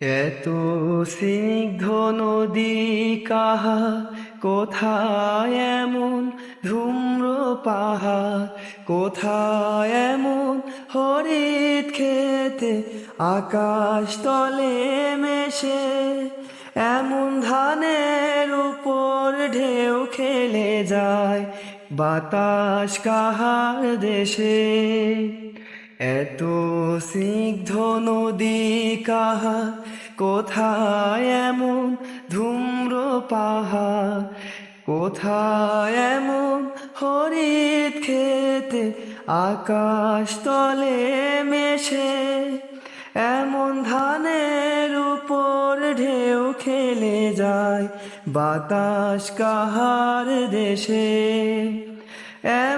এত স্নিগ্ধ নদী কাহা? কোথায় এমন ধূম্র পাহাড় কোথায় এমন হরিত খেতে আকাশ তলে মেশে? এমন ধানের উপর ঢেউ খেলে যায় বাতাস কাহার দেশে? এত স্নিগ্ধ নদী কাহা? কোথায় এমন ধূম্র পাহাড় কোথায় এমন হরিত খেতে আকাশ তলে মেশে? এমন ধানের উপর ঢেউ খেলে যায় বাতাস কাহার দেশে? এমন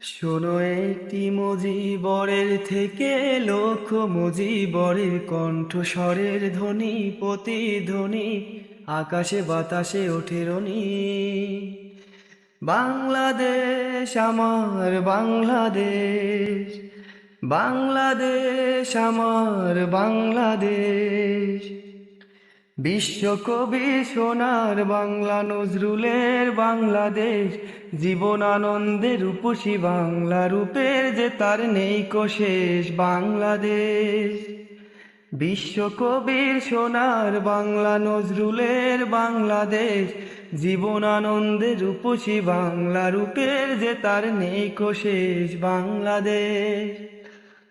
শোনো, একটি মুজিবরের থেকে লক্ষ মুজিবরের কণ্ঠস্বরের ধ্বনি, প্রতিধ্বনি, আকাশে বাতাসে ওঠে রনি। বাংলাদেশ আমার, বাংলাদেশ বাংলাদেশ আমার, বাংলাদেশ। বিশ্বকবি সোনার বাংলা নজরুলের বাংলাদেশ জীবন আনন্দে রূপসী বাংলা রূপের যে তার নেই কোশেষ বাংলাদেশ। বিশ্বকবির সোনার বাংলা নজরুলের বাংলাদেশ জীবন আনন্দে রূপসী বাংলা রূপের যে তার নেই কোশেষ বাংলাদেশ।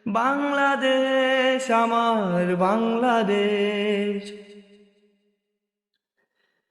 বাংলাদেশ, আমার বাংলাদেশ।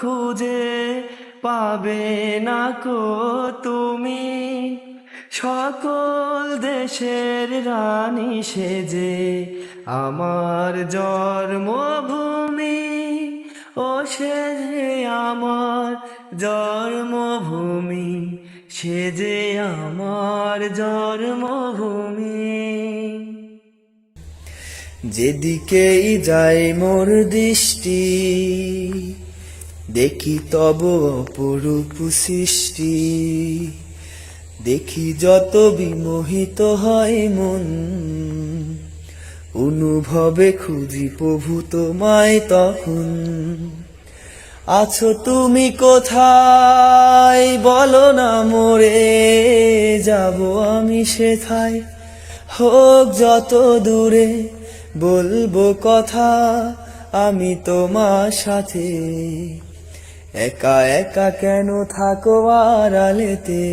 খুঁজে পাবে না কো তুমি। সকল দেশের রানী সেজে আমার জন্মভূমি। ও সে যে আমার জন্মভূমি সে যে আমার জন্মভূমি। যেদিকেই যায় মোর দৃষ্টি দেখি তব অপরূপ সৃষ্টি। দেখি যত বিমোহিত হয় মন, অনুভবে খুঁজি প্রভু তোমায় তখন। আছো তুমি কোথায়? বলো না মোরে, যাব আমি সেথায়। হোক যত দূরে বলব কথা, আমি তোমার সাথে। একা একা কেন থাকো আড়ালেতে?